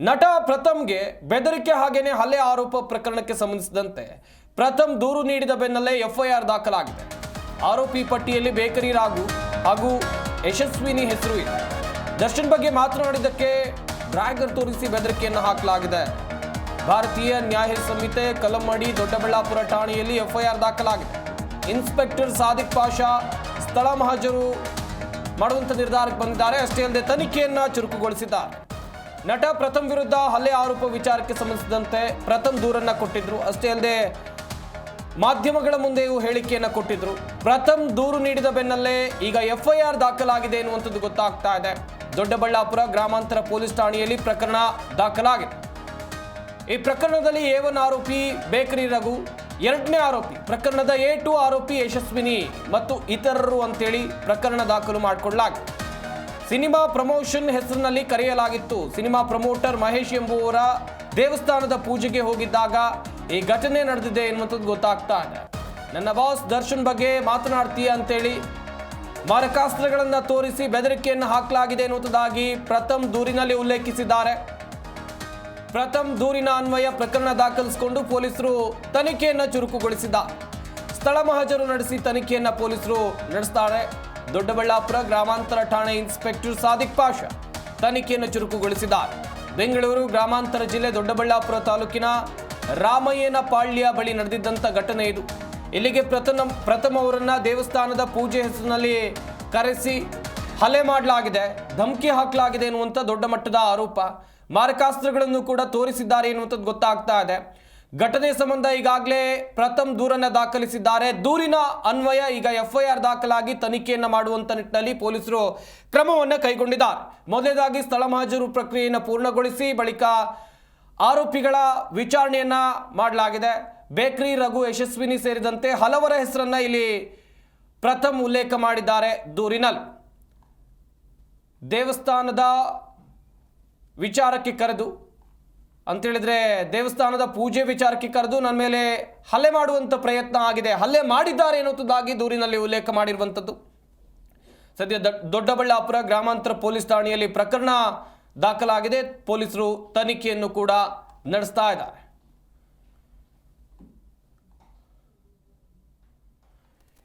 ನಟ ಪ್ರಥಮ್ಗೆ ಬೆದರಿಕೆ ಹಾಗೇನೆ ಹಲ್ಲೆ ಆರೋಪ ಪ್ರಕರಣಕ್ಕೆ ಸಂಬಂಧಿಸಿದಂತೆ ಪ್ರಥಮ್ ದೂರು ನೀಡಿದ ಬೆನ್ನಲ್ಲೇ ಎಫ್ಐಆರ್ ದಾಖಲಾಗಿದೆ. ಆರೋಪಿ ಪಟ್ಟಿಯಲ್ಲಿ ಬೇಕರಿ ರಾಘು ಹಾಗೂ ಯಶಸ್ವಿನಿ ಹೆಸರು ಇದೆ. ದರ್ಶನ್ ಬಗ್ಗೆ ಮಾತನಾಡಿದ್ದಕ್ಕೆ ಡ್ರ್ಯಾಗರ್ ತೋರಿಸಿ ಬೆದರಿಕೆಯನ್ನು ಹಾಕಲಾಗಿದೆ. ಭಾರತೀಯ ನ್ಯಾಯ ಸಂಹಿತೆ ಕಲಮಡಿ ದೊಡ್ಡಬಳ್ಳಾಪುರ ಠಾಣೆಯಲ್ಲಿ ಎಫ್ಐಆರ್ ದಾಖಲಾಗಿದೆ. ಇನ್ಸ್ಪೆಕ್ಟರ್ ಸಾದಿಕ್ ಪಾಷಾ ಸ್ಥಳ ಮಹಾಜರು ಮಾಡುವಂತ ನಿರ್ಧಾರಕ್ಕೆ ಬಂದಿದ್ದಾರೆ. ಅಷ್ಟೇ ಅಲ್ಲದೆ ತನಿಖೆಯನ್ನ ಚುರುಕುಗೊಳಿಸಿದ್ದಾರೆ. ನಟ ಪ್ರಥಮ್ ವಿರುದ್ಧ ಹಲ್ಲೆ ಆರೋಪ ವಿಚಾರಕ್ಕೆ ಸಂಬಂಧಿಸಿದಂತೆ ಪ್ರಥಮ್ ದೂರನ್ನ ಕೊಟ್ಟಿದ್ರು. ಅಷ್ಟೇ ಅಲ್ಲದೆ ಮಾಧ್ಯಮಗಳ ಮುಂದೆಯೂ ಹೇಳಿಕೆಯನ್ನ ಕೊಟ್ಟಿದ್ರು. ಪ್ರಥಮ್ ದೂರು ನೀಡಿದ ಬೆನ್ನಲ್ಲೇ ಈಗ ಎಫ್ಐಆರ್ ದಾಖಲಾಗಿದೆ ಎನ್ನುವಂಥದ್ದು ಗೊತ್ತಾಗ್ತಾ ಇದೆ. ದೊಡ್ಡಬಳ್ಳಾಪುರ ಗ್ರಾಮಾಂತರ ಪೊಲೀಸ್ ಠಾಣೆಯಲ್ಲಿ ಪ್ರಕರಣ ದಾಖಲಾಗಿದೆ. ಈ ಪ್ರಕರಣದಲ್ಲಿ ಎ ಒನ್ ಆರೋಪಿ ಬೇಕರಿ ರಘು, ಎರಡನೇ ಆರೋಪಿ ಪ್ರಕರಣದ ಎ ಟು ಆರೋಪಿ ಯಶಸ್ವಿನಿ ಮತ್ತು ಇತರರು ಅಂತೇಳಿ ಪ್ರಕರಣ ದಾಖಲು ಮಾಡಿಕೊಳ್ಳಲಾಗಿದೆ. ಸಿನಿಮಾ ಪ್ರಮೋಷನ್ ಹೆಸರಿನಲ್ಲಿ ಕರೆಯಲಾಗಿತ್ತು. ಸಿನಿಮಾ ಪ್ರಮೋಟರ್ ಮಹೇಶ್ ಎಂಬುವರ ದೇವಸ್ಥಾನದ ಪೂಜೆಗೆ ಹೋಗಿದ್ದಾಗ ಈ ಘಟನೆ ನಡೆದಿದೆ ಎನ್ನುವಂಥದ್ದು ಗೊತ್ತಾಗ್ತಾ ಇದೆ. ನನ್ನ ಬಾಸ್ ದರ್ಶನ್ ಬಗ್ಗೆ ಮಾತನಾಡ್ತೀಯ ಅಂತೇಳಿ ಮಾರಕಾಸ್ತ್ರಗಳನ್ನು ತೋರಿಸಿ ಬೆದರಿಕೆಯನ್ನು ಹಾಕಲಾಗಿದೆ ಎನ್ನುವುದಾಗಿ ಪ್ರಥಮ್ ದೂರಿನಲ್ಲಿ ಉಲ್ಲೇಖಿಸಿದ್ದಾರೆ. ಪ್ರಥಮ್ ದೂರಿನ ಅನ್ವಯ ಪ್ರಕರಣ ದಾಖಲಿಸಿಕೊಂಡು ಪೊಲೀಸರು ತನಿಖೆಯನ್ನು ಚುರುಕುಗೊಳಿಸಿದ. ಸ್ಥಳ ಮಹಜರು ನಡೆಸಿ ತನಿಖೆಯನ್ನು ಪೊಲೀಸರು ನಡೆಸ್ತಾರೆ. ದೊಡ್ಡಬಳ್ಳಾಪುರ ಗ್ರಾಮಾಂತರ ಠಾಣೆ ಇನ್ಸ್ಪೆಕ್ಟರ್ ಸಾದಿಕ್ ಪಾಷ ತನಿಖೆಯನ್ನು ಚುರುಕುಗೊಳಿಸಿದ್ದಾರೆ. ಬೆಂಗಳೂರು ಗ್ರಾಮಾಂತರ ಜಿಲ್ಲೆ ದೊಡ್ಡಬಳ್ಳಾಪುರ ತಾಲೂಕಿನ ರಾಮಯ್ಯನ ಪಾಳ್ಯ ಬಳಿ ನಡೆದಿದ್ದಂಥ ಘಟನೆ ಇದು. ಇಲ್ಲಿಗೆ ಪ್ರಥಮ ಪ್ರಥಮ ಅವರನ್ನ ದೇವಸ್ಥಾನದ ಪೂಜೆ ಹೆಸರಿನಲ್ಲಿ ಕರೆಸಿ ಹಲೆ ಮಾಡಲಾಗಿದೆ, ಧಮಕಿ ಹಾಕಲಾಗಿದೆ ಎನ್ನುವಂಥ ದೊಡ್ಡ ಮಟ್ಟದ ಆರೋಪ. ಮಾರಕಾಸ್ತ್ರಗಳನ್ನು ಕೂಡ ತೋರಿಸಿದ್ದಾರೆ ಎನ್ನುವಂಥದ್ದು ಗೊತ್ತಾಗ್ತಾ ಇದೆ. ಘಟನೆ ಸಂಬಂಧ ಈಗಾಗಲೇ ಪ್ರಥಮ ದೂರನ್ನು ದಾಖಲಿಸಿದ್ದಾರೆ. ದೂರಿನ ಅನ್ವಯ ಈಗ ಎಫ್ಐಆರ್ ದಾಖಲಾಗಿ ತನಿಖೆಯನ್ನು ಮಾಡುವಂತ ನಿಟ್ಟಿನಲ್ಲಿ ಪೊಲೀಸರು ಕ್ರಮವನ್ನು ಕೈಗೊಂಡಿದ್ದಾರೆ. ಮೊದಲನೇದಾಗಿ ಸ್ಥಳ ಮಹಾಜರು ಪ್ರಕ್ರಿಯೆಯನ್ನು ಪೂರ್ಣಗೊಳಿಸಿ ಬಳಿಕ ಆರೋಪಿಗಳ ವಿಚಾರಣೆಯನ್ನ ಮಾಡಲಾಗಿದೆ. ಬೇಕ್ರಿ, ರಘು, ಯಶಸ್ವಿನಿ ಸೇರಿದಂತೆ ಹಲವರ ಹೆಸರನ್ನ ಇಲ್ಲಿ ಪ್ರಥಮ ಉಲ್ಲೇಖ ಮಾಡಿದ್ದಾರೆ ದೂರಿನಲ್ಲಿ. ದೇವಸ್ಥಾನದ ವಿಚಾರಕ್ಕೆ ಕರೆದು ಅಂತೇಳಿದ್ರೆ ದೇವಸ್ಥಾನದ ಪೂಜೆ ವಿಚಾರಕ್ಕೆ ಕರೆದು ನನ್ನ ಮೇಲೆ ಹಲ್ಲೆ ಮಾಡುವಂಥ ಪ್ರಯತ್ನ ಆಗಿದೆ. ಹಲ್ಲೆ ಮಾಡಿದ್ದಾರೆ ಎನ್ನುವುದಾಗಿ ದೂರಿನಲ್ಲಿ ಉಲ್ಲೇಖ ಮಾಡಿರುವಂಥದ್ದು ಸದ್ಯ ದೊಡ್ಡಬಳ್ಳಾಪುರ ಗ್ರಾಮಾಂತರ ಪೊಲೀಸ್ ಠಾಣೆಯಲ್ಲಿ ಪ್ರಕರಣ ದಾಖಲಾಗಿದೆ. ಪೊಲೀಸರು ತನಿಖೆಯನ್ನು ಕೂಡ ನಡೆಸ್ತಾ ಇದ್ದಾರೆ.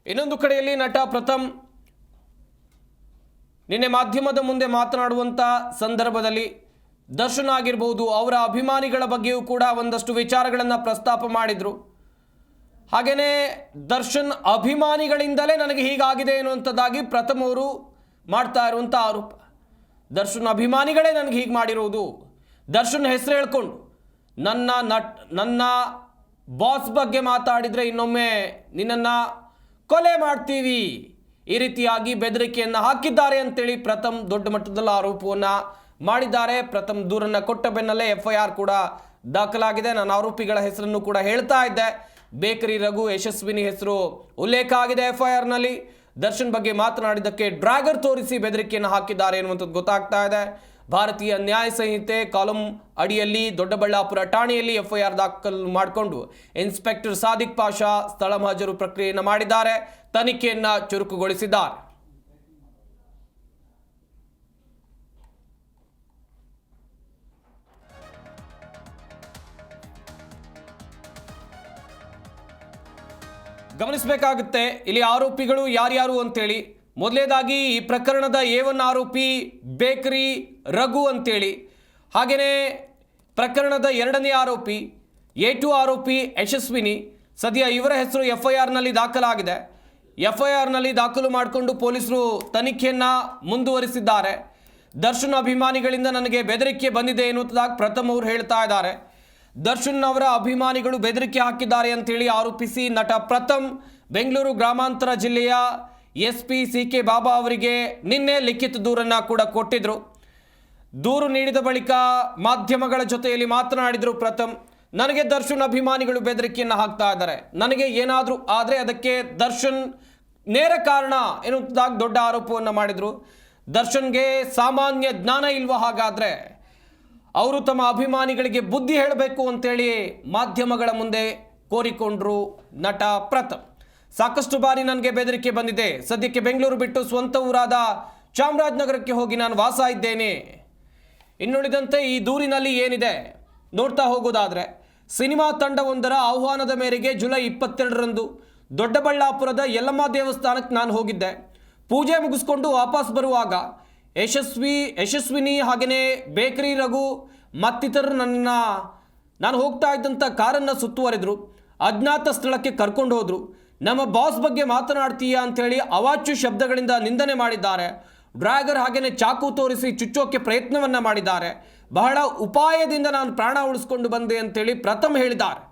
ಇನ್ನೊಂದು ಕಡೆಯಲ್ಲಿ ನಟ ಪ್ರಥಮ್ ನಿನ್ನೆ ಮಾಧ್ಯಮದ ಮುಂದೆ ಮಾತನಾಡುವಂಥ ಸಂದರ್ಭದಲ್ಲಿ ದರ್ಶನ್ ಆಗಿರ್ಬೋದು ಅವರ ಅಭಿಮಾನಿಗಳ ಬಗ್ಗೆಯೂ ಕೂಡ ಒಂದಷ್ಟು ವಿಚಾರಗಳನ್ನು ಪ್ರಸ್ತಾಪ ಮಾಡಿದರು. ಹಾಗೆಯೇ ದರ್ಶನ್ ಅಭಿಮಾನಿಗಳಿಂದಲೇ ನನಗೆ ಹೀಗಾಗಿದೆ ಎನ್ನುವಂಥದ್ದಾಗಿ ಪ್ರಥಮವರು ಮಾಡ್ತಾ ಇರುವಂಥ ಆರೋಪ. ದರ್ಶನ್ ಅಭಿಮಾನಿಗಳೇ ನನಗೆ ಹೀಗೆ ಮಾಡಿರುವುದು ದರ್ಶನ್ ಹೆಸರು ಹೇಳ್ಕೊಂಡು, ನನ್ನ ನಟ್, ನನ್ನ ಬಾಸ್ ಬಗ್ಗೆ ಮಾತಾಡಿದರೆ ಇನ್ನೊಮ್ಮೆ ನಿನ್ನನ್ನು ಕೊಲೆ ಮಾಡ್ತೀವಿ. ಈ ರೀತಿಯಾಗಿ ಬೆದರಿಕೆಯನ್ನು ಹಾಕಿದ್ದಾರೆ ಅಂತೇಳಿ ಪ್ರಥಮ್ ದೊಡ್ಡ ಮಟ್ಟದಲ್ಲಿ ಆರೋಪವನ್ನು ಮಾಡಿದ್ದಾರೆ. ಪ್ರಥಮ ದೂರನ್ನು ಕೊಟ್ಟ ಬೆನ್ನಲ್ಲೇ ಎಫ್ ಐ ಆರ್ ಕೂಡ ದಾಖಲಾಗಿದೆ. ನಾನು ಆರೋಪಿಗಳ ಹೆಸರನ್ನು ಕೂಡ ಹೇಳ್ತಾ ಇದ್ದೆ. ಬೇಕರಿ ರಘು ಯಶಸ್ವಿನಿ ಹೆಸರು ಉಲ್ಲೇಖ ಆಗಿದೆ ಎಫ್ ಐ ಆರ್ನಲ್ಲಿ ದರ್ಶನ್ ಬಗ್ಗೆ ಮಾತನಾಡಿದ್ದಕ್ಕೆ ಡ್ರ್ಯಾಗರ್ ತೋರಿಸಿ ಬೆದರಿಕೆಯನ್ನು ಹಾಕಿದ್ದಾರೆ ಎನ್ನುವಂಥದ್ದು ಗೊತ್ತಾಗ್ತಾ ಇದೆ. ಭಾರತೀಯ ನ್ಯಾಯ ಸಂಹಿತೆ ಕಾಲಂ ಅಡಿಯಲ್ಲಿ ದೊಡ್ಡಬಳ್ಳಾಪುರ ಠಾಣೆಯಲ್ಲಿ ಎಫ್ಐಆರ್ ದಾಖಲು ಮಾಡಿಕೊಂಡು ಇನ್ಸ್ಪೆಕ್ಟರ್ ಸಾದಿಕ್ ಪಾಷಾ ಸ್ಥಳ ಮಹಾಜರು ಪ್ರಕ್ರಿಯೆಯನ್ನು ಮಾಡಿದ್ದಾರೆ. ತನಿಖೆಯನ್ನು ಚುರುಕುಗೊಳಿಸಿದ್ದಾರೆ. ಗಮನಿಸಬೇಕಾಗುತ್ತೆ, ಇಲ್ಲಿ ಆರೋಪಿಗಳು ಯಾರ್ಯಾರು ಅಂತೇಳಿ. ಮೊದಲೇದಾಗಿ ಈ ಪ್ರಕರಣದ ಎ ಒನ್ ಆರೋಪಿ ಬೇಕರಿ ರಘು ಅಂತೇಳಿ. ಹಾಗೆಯೇ ಪ್ರಕರಣದ ಎರಡನೇ ಆರೋಪಿ ಎ ಟು ಆರೋಪಿ ಯಶಸ್ವಿನಿ. ಸದ್ಯ ಇವರ ಹೆಸರು ಎಫ್ ಐ ಆರ್ನಲ್ಲಿ ದಾಖಲಾಗಿದೆ. ಎಫ್ ಐ ಆರ್ನಲ್ಲಿ ದಾಖಲು ಮಾಡಿಕೊಂಡು ಪೊಲೀಸರು ತನಿಖೆಯನ್ನು ಮುಂದುವರಿಸಿದ್ದಾರೆ. ದರ್ಶನ್ ಅಭಿಮಾನಿಗಳಿಂದ ನನಗೆ ಬೆದರಿಕೆ ಬಂದಿದೆ ಎನ್ನುವುದಾಗಿ ಪ್ರಥಮ್ ಅವರು ಹೇಳ್ತಾ ಇದ್ದಾರೆ. ದರ್ಶನ್ ಅವರ ಅಭಿಮಾನಿಗಳು ಬೆದರಿಕೆ ಹಾಕಿದ್ದಾರೆ ಅಂತೇಳಿ ಆರೋಪಿಸಿ ನಟ ಪ್ರಥಮ್, ಬೆಂಗಳೂರು ಗ್ರಾಮಾಂತರ ಜಿಲ್ಲೆಯ S P C K Baba ಅವರಿಗೆ ನಿನ್ನೆ ಲಿಖಿತ ದೂರನ್ನು ಕೂಡ ಕೊಟ್ಟಿದ್ರು. ದೂರು ನೀಡಿದ ಬಳಿಕ ಮಾಧ್ಯಮಗಳ ಜೊತೆಯಲ್ಲಿ ಮಾತನಾಡಿದರು ಪ್ರಥಮ್, ನನಗೆ ದರ್ಶನ್ ಅಭಿಮಾನಿಗಳು ಬೆದರಿಕೆಯನ್ನು ಹಾಕ್ತಾ ಇದ್ದಾರೆ. ನನಗೆ ಏನಾದರೂ ಆದರೆ ಅದಕ್ಕೆ ದರ್ಶನ್ ನೇರ ಕಾರಣ ಎನ್ನುವುದಾಗಿ ದೊಡ್ಡ ಆರೋಪವನ್ನು ಮಾಡಿದರು. ದರ್ಶನ್ಗೆ ಸಾಮಾನ್ಯ ಜ್ಞಾನ ಇಲ್ವ ಹಾಗಾದರೆ ಅವರು ತಮ್ಮ ಅಭಿಮಾನಿಗಳಿಗೆ ಬುದ್ಧಿ ಹೇಳಬೇಕು ಅಂತೇಳಿ ಮಾಧ್ಯಮಗಳ ಮುಂದೆ ಕೋರಿಕೊಂಡ್ರು ನಟ ಪ್ರಥಮ್. ಸಾಕಷ್ಟು ಬಾರಿ ನನಗೆ ಬೆದರಿಕೆ ಬಂದಿದೆ. ಸದ್ಯಕ್ಕೆ ಬೆಂಗಳೂರು ಬಿಟ್ಟು ಸ್ವಂತ ಊರಾದ ಚಾಮರಾಜನಗರಕ್ಕೆ ಹೋಗಿ ನಾನು ವಾಸ ಇದ್ದೇನೆ. ಇನ್ನುಳಿದಂತೆ ಈ ದೂರಿನಲ್ಲಿ ಏನಿದೆ ನೋಡ್ತಾ ಹೋಗೋದಾದರೆ, ಸಿನಿಮಾ ತಂಡವೊಂದರ ಆಹ್ವಾನದ ಮೇರೆಗೆ ಜುಲೈ ಇಪ್ಪತ್ತೆರಡರಂದು ದೊಡ್ಡಬಳ್ಳಾಪುರದ ಯಲ್ಲಮ್ಮ ದೇವಸ್ಥಾನಕ್ಕೆ ನಾನು ಹೋಗಿದ್ದೆ. ಪೂಜೆ ಮುಗಿಸ್ಕೊಂಡು ವಾಪಸ್ ಬರುವಾಗ ಯಶಸ್ವಿ, ಯಶಸ್ವಿನಿ ಹಾಗೆಯೇ ಬೇಕರಿ ರಘು ಮತ್ತಿತರರು ನನ್ನ ನಾನು ಹೋಗ್ತಾ ಇದ್ದಂಥ ಕಾರನ್ನು ಸುತ್ತುವರೆದರು. ಅಜ್ಞಾತ ಸ್ಥಳಕ್ಕೆ ಕರ್ಕೊಂಡು ಹೋದರು. ನಮ್ಮ ಬಾಸ್ ಬಗ್ಗೆ ಮಾತನಾಡ್ತೀಯಾ ಅಂಥೇಳಿ ಅವಾಚ್ಯ ಶಬ್ದಗಳಿಂದ ನಿಂದನೆ ಮಾಡಿದ್ದಾರೆ. ಡ್ರ್ಯಾಗರ್ ಹಾಗೆಯೇ ಚಾಕು ತೋರಿಸಿ ಚುಚ್ಚೋಕೆ ಪ್ರಯತ್ನವನ್ನು ಮಾಡಿದ್ದಾರೆ. ಬಹಳ ಉಪಾಯದಿಂದ ನಾನು ಪ್ರಾಣ ಉಳಿಸ್ಕೊಂಡು ಬಂದೆ ಅಂತೇಳಿ ಪ್ರಥಮ್ ಹೇಳಿದ್ದಾರೆ.